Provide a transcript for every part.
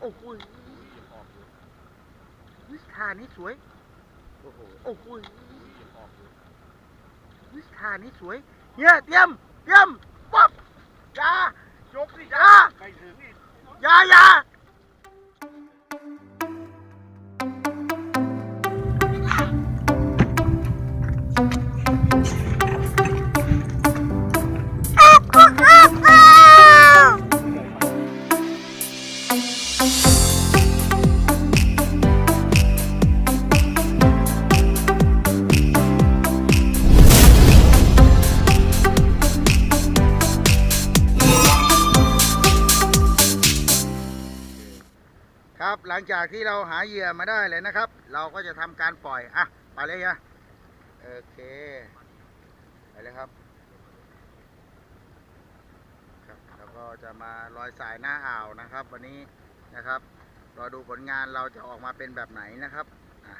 โอ้โหวิท่านี้สวย โอ้โหโอ้โหวิท่านี้สวยเฮียเตรียม เตรียม ปั๊บอยาจบสิอยาไปถึงอีกอยาอยา ลังจากที่เราหาเหยื่อมาได้เลยนะครับ เราก็จะทำการปล่อยอะไปเลยฮะโอเคไปเลยครับครับแล้วก็จะมาลอยสายหน้าอ่าวนะครับ วันนี้นะครับรอดูผลงานเราจะออกมาเป็นแบบไหนนะครับอะ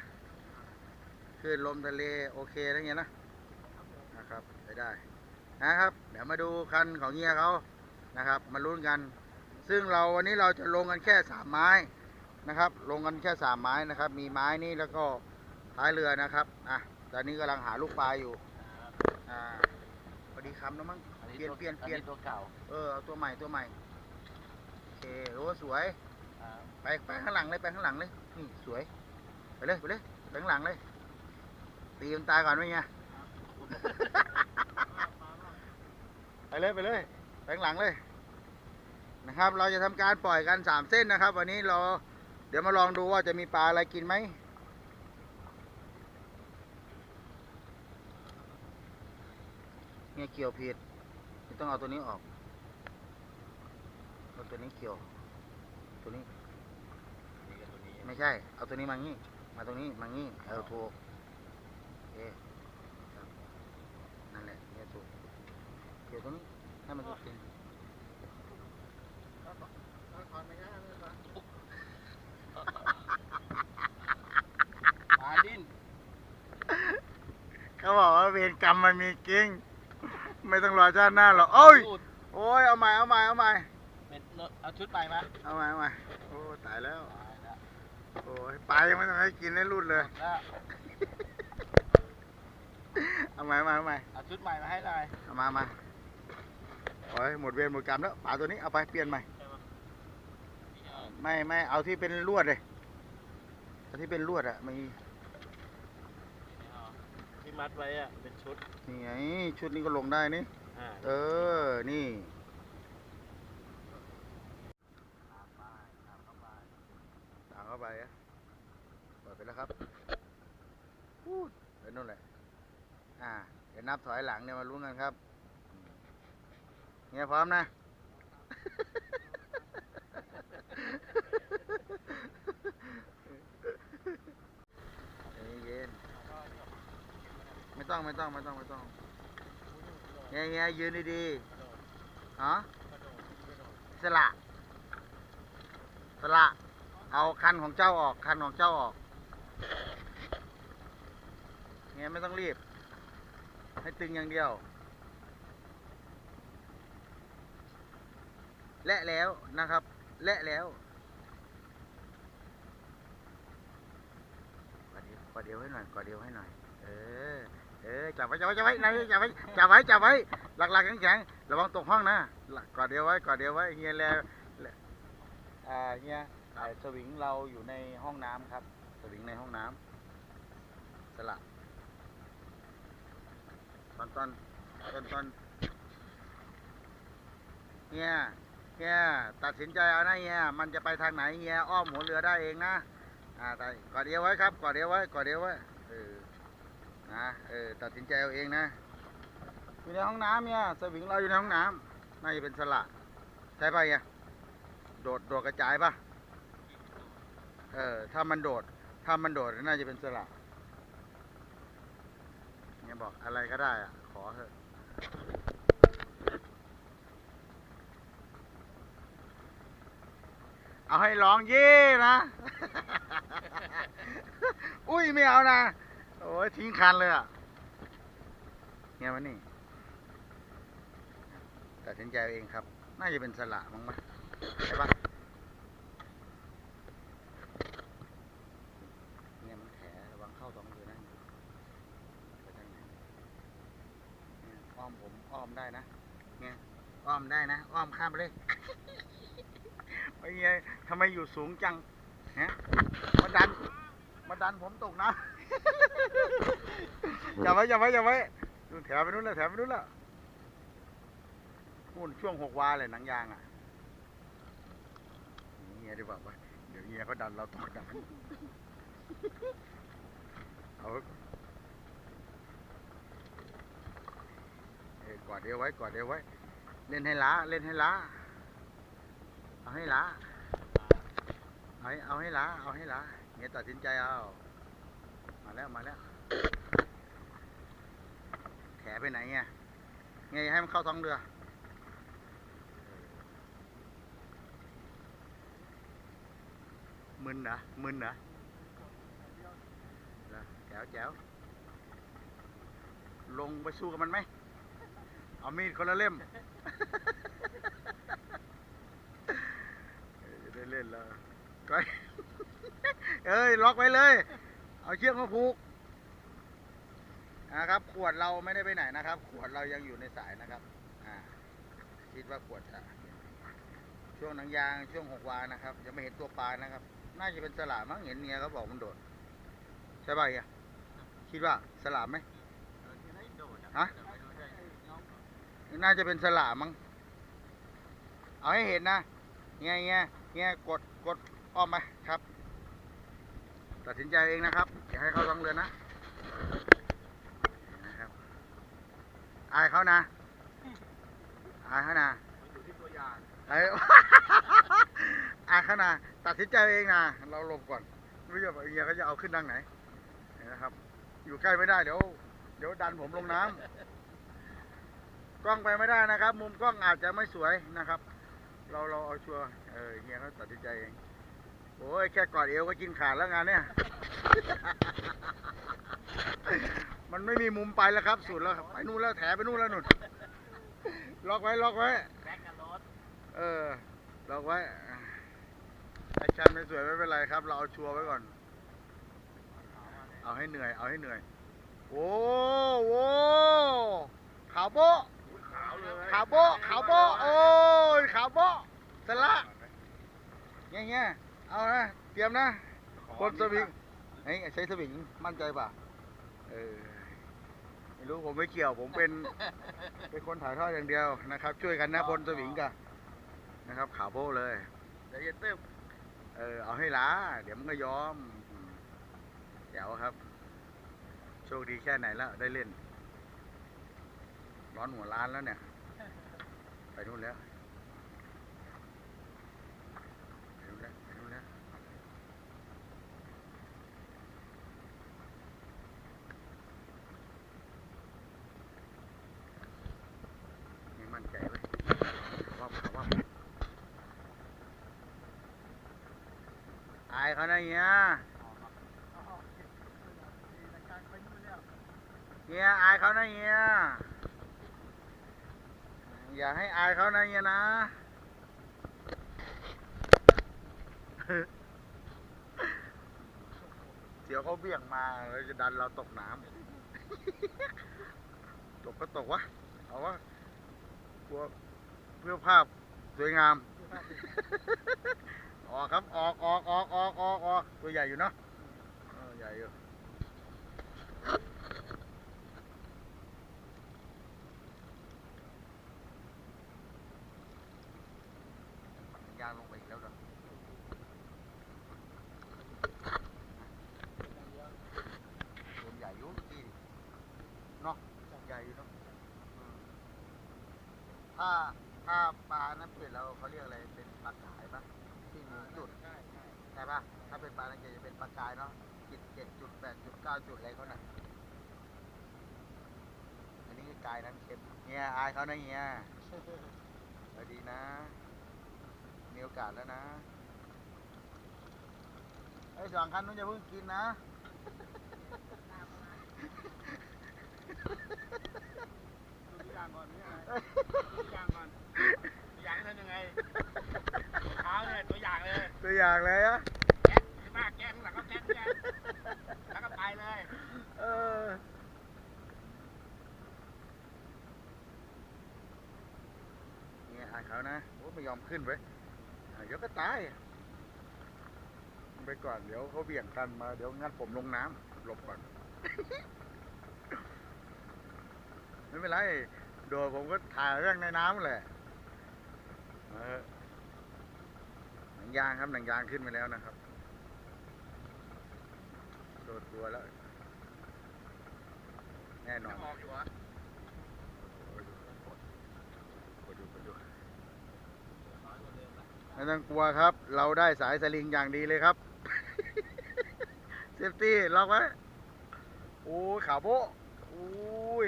คลื่นลมทะเลโอเคแล้วเงี้ยนะนะครับไปได้นะครับ เดี๋ยวมาดูคันของเฮียเขานะครับ มาลุ้นกัน ซึ่งเราวันนี้เราจะลงกันแค่สามไม้ นะครับ ลงกันแค่สามไม้นะครับ มีไม้นี่แล้วก็ท้ายเรือนะครับอะตอนนี้กำลังหาลูกปลาอยู่อ่าพอดีคำแล้วมั้งอันนี้เปลี่ยนตัวเปลี่ยนเปลี่ยนอัตัวเก่าเออเอาตัวใหม่ตัวใหม่โอเคโอ้สวยอ่าไปไปข้างหลังเลยไปข้างหลังเลยนี่สวยไปเลยไปเลยไปข้างหลังเลย ตีมันตายก่อนไหมเนี่ยไปเลยไปเลยไปข้างหลังเลยนะครับ เราจะทำการปล่อยกันสามเส้นนะครับ วันนี้เรา เดี๋ยวมาลองดูว่าจะมีปลาอะไรกินไหมเนี่ยเกี่ยวผิดต้องเอาตัวนี้ออกเอาตัวนี้เกี่ยว ตัวนี้ ไม่ใช่ เอาตัวนี้มางี้ มาตรงนี้มางี้เออถูกโอเคครับนั่นแหละเนี่ยถูกเกี่ยวตรงนี้ให้มันถูกจริง ปลาดิ้น เขาบอกว่าเวรกรรมมันมีจริง ไม่ต้องรอชาติหน้าหรอกโอ้ย พูดโอ้ย เอาใหม่ เอาใหม่ เอาใหม่เป็นเอาชุดไปไหมเอาใหม่ เอาใหม่ โอ้ ตายแล้ว ตายแล้วโอ้ยปลายังไม่ต้องให้กินให้รุดเลย แล้วเอาใหม่ เอาใหม่ เอาใหม่ เอาชุดใหม่มาให้หน่อย เอามามาโอ้ยหมดเวรหมดกรรมแล้วปลาตัวนี้เอาไปเปลี่ยนใหม่ ไม่ไม่เอาที่เป็นลวดเลยเอาที่เป็นลวดอะมีที่ มัดไว้อะเป็นชุด นี่ไง ชุดนี้ก็ลงได้นี่ อ่าเออ นี่ตามเข้าไปอะเปิดไปแล้วครับพูดไปนู่นแหละอ่า เดี๋ยวนับถอยหลังเนี่ยมาลุ้นกันครับเนี่ยพร้อมนะเย็นๆ ไม่ต้องไม่ต้องไม่ต้องไม่ต้องเงี้ยเงี้ยยืนดีๆฮะสละสละ เอาคันของเจ้าออก คันของเจ้าออกเงี้ยไม่ต้องรีบ ให้ตึงอย่างเดียว และแล้วนะครับ และแล้วกอดเดียวให้หน่อยกอดเดียวให้หน่อย ออจับไว้จับไว้จับไว้ไหนจับไว้จับไว้จับไว้ หลักๆแข็งๆระวังตกห้องนะหลักกอดเดียวไว้กอดเดียวไว้เฮียแล้วแล้วอ่าเฮียอ่าสวิงเราอยู่ในห้องน้ำครับ สวิงในห้องน้ำสละตอนตอนตอนตอนเฮียเฮียตัดสินใจเอานะเฮียมันจะไปทางไหนเฮียอ้อมหัวเรือได้เองนะอ่าแต่กอดเดียวไว้ครับกอดเดียวไว้กอดเดียวไว้เออ นะเออตัดสินใจเอาเองนะอยู่ในห้องน้ำเนี่ยสวิงเราอยู่ในห้องน้ำน่าจะเป็นสละใช่ปะเฮียโดดโดดกระจายปะเออถ้ามันโดดถ้ามันโดดน่าจะเป็นสละเนี่ยบอกอะไรก็ได้อะขอเถอะเอาให้ร้องเย่นะ อุ้ยไม่เอานะ โอ้ยทิ้งคันเลยอะเงี้ยมันนี่ตัดสินใจเองครับ น่าจะเป็นสละมั้งมั้ยใช่ปะเนี่ยมันแผลวางเข้าสองมือนั่นไปทางอ้อมผมอ้อมได้นะเนี่ยอ้อมได้นะอ้อมข้ามไปเลยไม่ไงทำไมอยู่สูงจังฮะมาดัน มาดันผมตกนะ อย่าไว้อย่าไว้อย่าไว้นู่นแถวไปนู่นแล้วแถวไปนู่นแล้วนู่นช่วงหกวาเลยหนังยางอะเงี้ยดีกว่าปะเดี๋ยวเงี้ยเขาดันเราตกดันเอาไว้ก่อนเอ้ยกอดเอวไว้กอดเอวไว้ เล่นให้ล้าเล่นให้ล้าเอาให้ล้าเอาให้เอาให้ล้าเอาให้ล้า เงี้ยตัดสินใจเอา มาแล้วมาแล้ว แขไปไหนเงี้ยไงให้มันเข้าท้องเรือ มึนเหรอ มึนเหรอเหรอแจ๋วแจ๋วลงไปสู้กับมันไหม เอามีดคนละเล่มเออจะได้เล่นแล้วก็ เอ้ยล็อกไว้เลย เอาเชือกมาผูกนะครับ ขวดเราไม่ได้ไปไหนนะครับ ขวดเรายังอยู่ในสายนะครับอ่าคิดว่าขวดจะช่วงหนังยางช่วงหกวานะครับ ยังไม่เห็นตัวปลานะครับ น่าจะเป็นสลามมั้งเห็นเมียเขาบอกมันโดด ใช่ป่ะเฮียคิดว่าสลามไหมฮะน่าจะเป็นสลามมั้งเอาให้เห็นนะเงี้ยเงี้ยเงี้ยกดกดอ้อมไปครับ ตัดสินใจเองนะครับ อย่าให้เขาต้องเรือนะนะครับอายเขานะอายเขานะอยู่ที่ตัวอย่างไอ้อายเขานะตัดสินใจเองนะเราลบก่อนไม่รู้จะเฮียเขาจะเอาขึ้นดังไหนนะครับ อยู่ใกล้ไม่ได้เดี๋ยวเดี๋ยวดันผมลงน้ำกล้องไปไม่ได้นะครับ มุมกล้องอาจจะไม่สวยนะครับ เราเราเอาชัวร์เออเฮียเขาตัดสินใจเอง โอ้ยแค่กอดเอวก็กินขาดแล้วงานเนี่ย มันไม่มีมุมไปแล้วครับ สุดแล้วครับไปนู่นแล้วแถไปนู่นแล้วหนู่นล็อกไว้ล็อกไว้ แบ็กกับรถเออล็อกไว้แอชันไม่สวยไม่เป็นไรครับ เราเอาชัวร์ไว้ก่อน เอาให้เหนื่อยเอาให้เหนื่อย โอ้โหขาวโบขาวเลยขาวโบขาวโบโอ้ยขาวโบสละเงี้ยเงี้ย เอานะ เตรียมนะคนสวิงเฮ้ยใช้สวิงมั่นใจป่ะ เออ ไม่รู้ผมไม่เกี่ยว ผมเป็น เป็นคนถ่ายทอดอย่างเดียวนะครับ ช่วยกันนะพลสวิงกันนะครับขาวโพเลยเดี๋ยวจะตึ๊บเออ เอาให้ล้า เดี๋ยวมันก็ยอมอืมแจ๋วครับ โชคดีแค่ไหนแล้วได้เล่น ร้อนหัวล้านแล้วเนี่ย ไปนู่นแล้วไปนู่นแล้วไปนู่นแล้วไม่มั่นใจเลยว่าว่า อายเขาเฮียเฮียอายเขานะเฮียอย่าให้อายเขานะเฮียนะเดี๋ยวเขาเบี่ยงมาแล้วจะดันเราตกน้ำตกก็ตกวะเอาวะกลัวเพื่อภาพสวยงาม ออกครับ ออกออกออกออกออกออกตัวใหญ่อยู่เนาะใหญ่อยู่ยางลงไปอีกแล้วเนาะตัวใหญ่อยุ่ที่เนาะใหญ่อยู่เนาะถ้าถ้าปลานั้นเปลี่ยเราเขาเรียกอะไรเป็นปลากายปะ ช่ใช่ปะถ้าเป็นปลานั้นจะเป็นปลากายเนาะจุดเจ็ดจุดแปดจุดเก้าจุดอะไรเขาน่ะอันนี้คือกายน้ำเค็มเฮียอายเขานะเฮียสวัสดีนะมีโอกาสแล้วนะไอ้ยสองคันนู้นอย่าเพิ่งกินนะดูตัวอย่างก่อนนี่ไงตัวอย่างก่อนตัวอย่างทำยังไงเท้าเนี่ยตัวอย่างเลย ตัวอย่างเลยอะ แก๊กหน้าแก๊กหลังก็แก๊กแก๊กแล้วก็ไปเลย เอออายเขานะโอ้ไม่ยอมขึ้นไปอะเดี๋ยวก็ตาย ไปก่อน เดี๋ยวเขาเบี่ยงกันมา เดี๋ยวงัดผมลงน้ำหลบก่อน ไม่เป็นไรโดดผมก็ถ่ายเรื่องในน้ำแหละเออหนังยางครับหนังยางขึ้นไปแล้วนะครับ โดดตัวแล้ว แน่นอนออกอยู่วะกดดูกดดูไม่ต้องกลัวครับ เราได้สายสลิงอย่างดีเลยครับ เซฟตี้ล็อกไว้โอ้ยขาโบะโอ้ย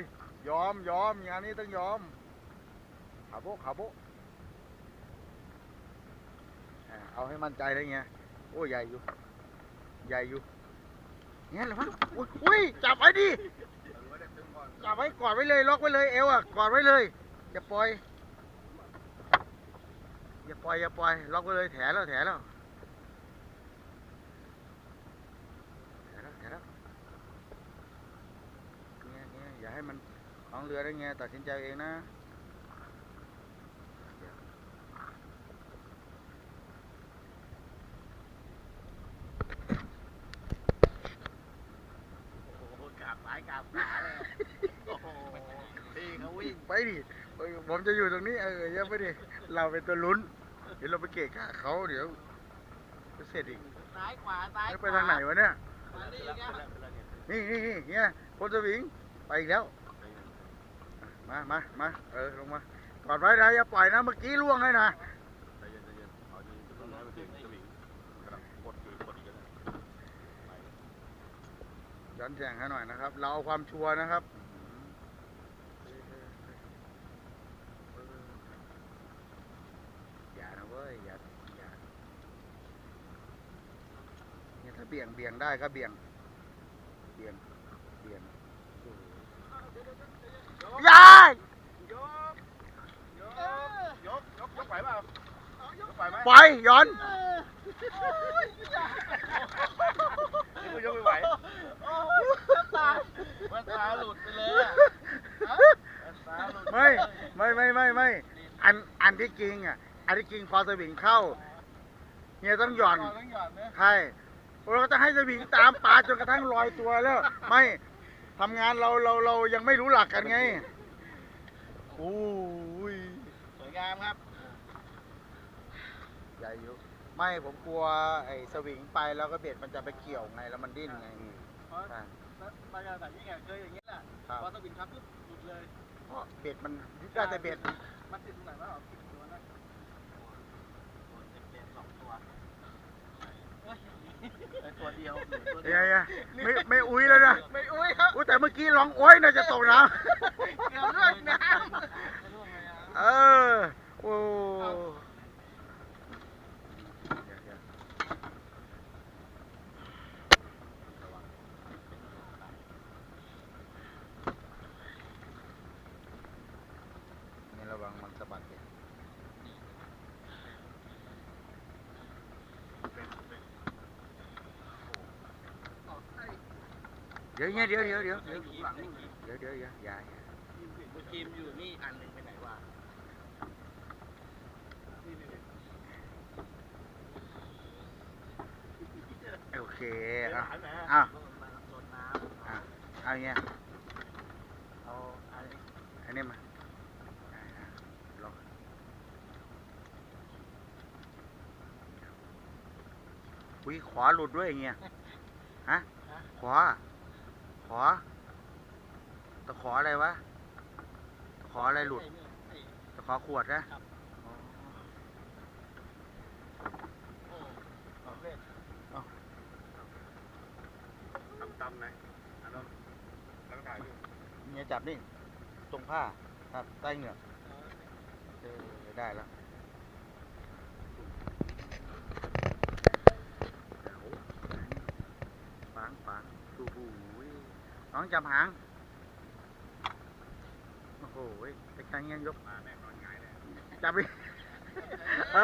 ยอมยอมงานนี้ต้องยอมขาโบะขาโบะอ่าเอาให้มั่นใจได้ไงโอ้ยใหญ่อยู่ ใหญ่อยู่เงี้ยเหรอวะอุ้ยอุ้ยจับไว้ดิจับไว้กอดไว้เลยล็อกไว้เลยเอวอะกอดไว้เลยอย่าปล่อยอย่าปล่อยอย่าปล่อยล็อกไว้เลยแถแล้วแถแล้วแถแล้วแถแล้วเงี้ยเงี้ยอย่าให้มันของเรือได้ไงตัดสินใจเองนะ โอ้โหกราบซ้ายกราบขวาเลยโอ้โหพี่เขาวิ่ง ไปดิเอ้ยผมจะอยู่ตรงนี้เอออย่าไปดิเราเป็นตัวลุ้นเดี๋ยวเราไปเกะกะเขาเดี๋ยวจะเสร็จอีกซ้ายขวาซ้ายแล้วขไปวาทางไหนวะเนี่ย มานี่ไงนี่นี่นี่เฮียพลสวิงไปอีกแล้ว มามามาเออลงมากอดไว้นะอย่าปล่อยนะเมื่อกี้ล่วงเลยนะใจเย็นใจเย็นเอาดีต้นไม้มาถึงสวิงกำลังกดอยู่กดอีกแล้วย้อนแสงให้หน่อยนะครับ เราเอาความชัวร์นะครับ อย่านะเว้ย อย่าอย่า เนี่ยถ้าเบี่ยงเบี่ยงได้ก็เบี่ยง เบี่ยง เบี่ยงโอ้โหยายยกยกยกยกยกไหวเปล่ายกไหวไหมไปย้อนนี่ก็ยกไม่ไหวตาแว่นตาหลุดไปเลยอะแว่นตาหลุดไม่ไม่ไม่ไม่ไม่อันอันที่จริงอะอันที่จริงพอสวิงเข้าเนี่ยต้องหย่อนต้องหย่อนนะใช่ เราจะให้สวิงตามปลาจนกระทั่งลอยตัวแล้ว ไม่ทำงานเราเราเรายังไม่รู้หลักกันไงโอ้ยสวยงามครับใหญ่อยู่ไม่ผมกลัวไอ้สวิงไปแล้วก็เบ็ดมันจะไปเกี่ยวไงแล้วมันดิ้นไงเพราะใช่บรรยากาศนี่ไงเคยอย่างนี้แหละครับพอตะบินครับปุ๊บหลุดเลยเพราะเบ็ดมันได้แต่เบ็ดมันติดตรงไหนวะติดตัวนะเด็ดสองตัวไอ ตัวเดียวตัวเดีเดี๋ยยววๆไม่ไม่อุ้ยแล้วนะไม่อุ้ยครับ อุ้ยแต่เมื่อกี้ร้องโอ้ยน่าจะตกน้เกือบล่วงน้ำ เออ โอ้เดี๋ยวเดี๋ยวนี่ระวังมันสะบัดเลยเดี๋ยวเนี่ยเดี๋ยวเดี๋ยวเดี๋ยวเดี๋ยวหลังเดี๋ยวเดี๋ยวอย่าอย่าอย่าทีมอยู่นี่อันหนึ่งไปไหนวะโอเคเดี๋ยวอะหายไปอะโดนน้อะเอาอย่างเงี้ยเอาอันนี้อันนี้มาลองอุ้ยขวาหลุดด้วยอย่างเงี้ยฮะขวา ขวาตะขออะไรวะ ตะขออะไรหลุด ตะขอขวดนะทำตำไหนอันนั้นแล้วก็ถ่ายรูปเนี่ยจับนี่ ตรงผ้า ครับ ใต้เหงือกเออได้แล้วเดี๋ยวปังปังดูหูย น้องจับหาง โอ้โหตะแคงยังยกมาแม่นอนง่ายเลยจับไปเอ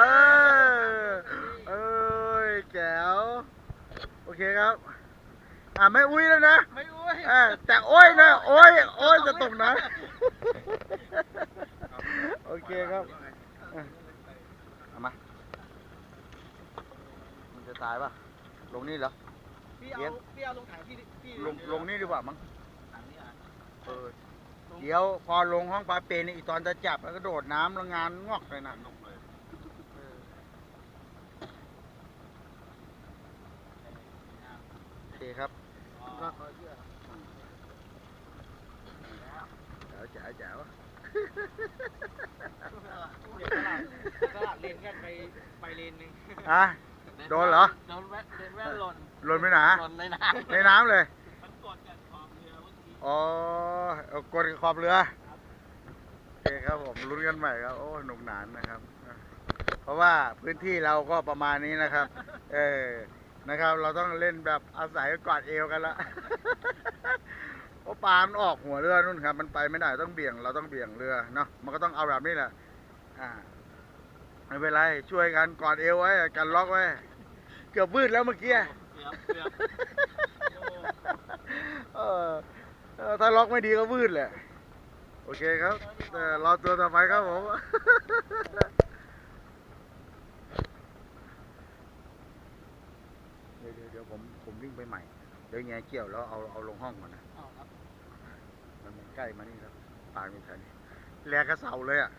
อเออแจ๋วโอเคครับ อ่าไม่อุ้ยแล้วนะ ไม่อุ้ยแต่อ้ยนะอ้ยอ้ยจะตกนะ โอเคครับเอามา มันจะตายป่ะ ลงนี่เหรอ พี่เลี้ยเอางพี่เอาลงถังที่ที่ลงลงนี่ดีกว่ามั้งถังนี้อะเออเดี๋ยวพอลงห้องปลาเปนอีกตอนจะจับแล้วก็โดดน้ำแล้วงานงอกเลยนะเออโอเคครับก็เขาเชื่อแจ๋วแจ๋วแจ๋วเดี๋ยวตลาดตลาดเลนกันไปไปเลนหนึ่งอะ โดนเหรอ โดนแวะเลนแวะหล่นหล่นไปไหนหล่นในน้ในน้ำเลยำมันกดกันขอบเรือเมื่อกี้อ๋อเอากดขอบเรือโอเคครับผมลุ้นกันใหม่ครับโอ้หนุกหนานนะครับ เพราะว่าพื้นที่เราก็ประมาณนี้นะครับ เออนะครับ เราต้องเล่นแบบอาศัยกอดเอวกันละเพราะปลามันออกหัวเรือนู่นครับ มันไปไม่ได้ต้องเบี่ยง เราต้องเบี่ยงเรือเนาะมันก็ต้องเอาแบบนี้แหละอ่าไม่เป็นไร ช่วยกันกอดเอวไว้ กันล็อกไว้เกือบวืดแล้วเมื่อกี้เกือบเกือบเออเออถ้าล็อกไม่ดีก็วืดแหละ โอเคครับแต่รอตัวต่อไปครับผมเดี๋ยวเดี๋ยวเดี๋ยวผมผมวิ่งไปใหม่ เดี๋ยวแงเกี่ยวแล้วเอาเอาลงห้องก่อนนะเอาครับมันมันใกล้มานี่ครับปากมีแถวนี้แลกระเสาเลยอะ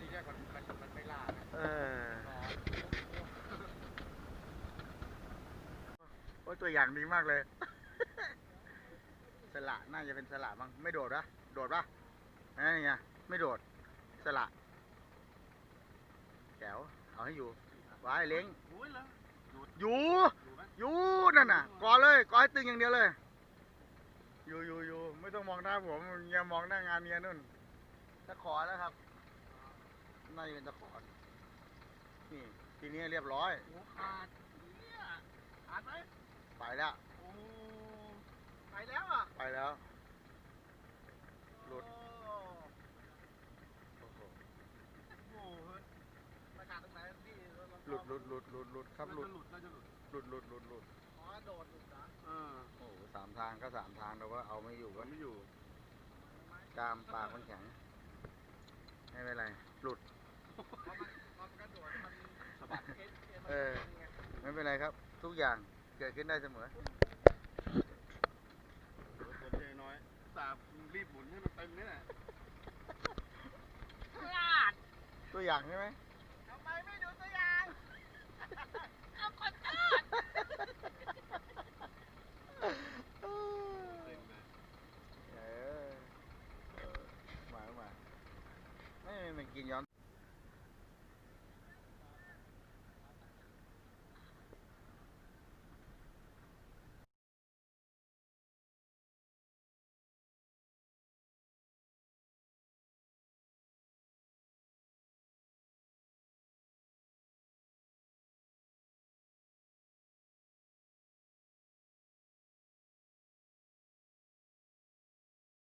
ทีแรกมันมันมันไม่ล่านะเออโอ้ยตัวอย่างดีมากเลย สละน่าจะเป็นสละมั้งไม่โดดปะโดดปะนั่นไงไม่โดด สละแจ๋วเอาให้อยู่ไว้เล้งอุ้ยแล้วอยู่ดูไหมอยู่นั่นน่ะกอเลยกอให้ตึงอย่างเดียวเลย อยู่อยู่อยู่ไม่ต้องมองหน้าผมอย่ามองหน้างานเมียนู่นตะขอแล้วครับน่าจะเป็นตะขอนี่ทีนี้เรียบร้อยโอ้ขาดเนี่ยขาดไหม ไปแล้ว โอ้ไปแล้วอะไปแล้ว หลุด โอ้โอ้โหโหไปขาดตรงไหนพี่หลุดหลุดหลุดหลุดหลุดครับหลุดหลุดน่าจะหลุดหลุดหลุดหลุดหลุดอ๋อโดดหลุดนะเออโอ้โหสามทางก็สามทางเราก็เอาไม่อยู่ก็ไม่อยู่กรามปากมันแข็ง ไม่เป็นไร หลุดมันกระโดดมันสะบัดเอ็นเออ ไม่เป็นไรครับ ทุกอย่าง เกิดขึ้นได้เสมอผมใจน้อยสาบรีบหมุนให้มันเต็มนี่แหละพลาดตัวอย่างใช่ไหมทำไมไม่ดูตัวอย่างเอาขอโทษเออเออมามาไม่มันกินย้อน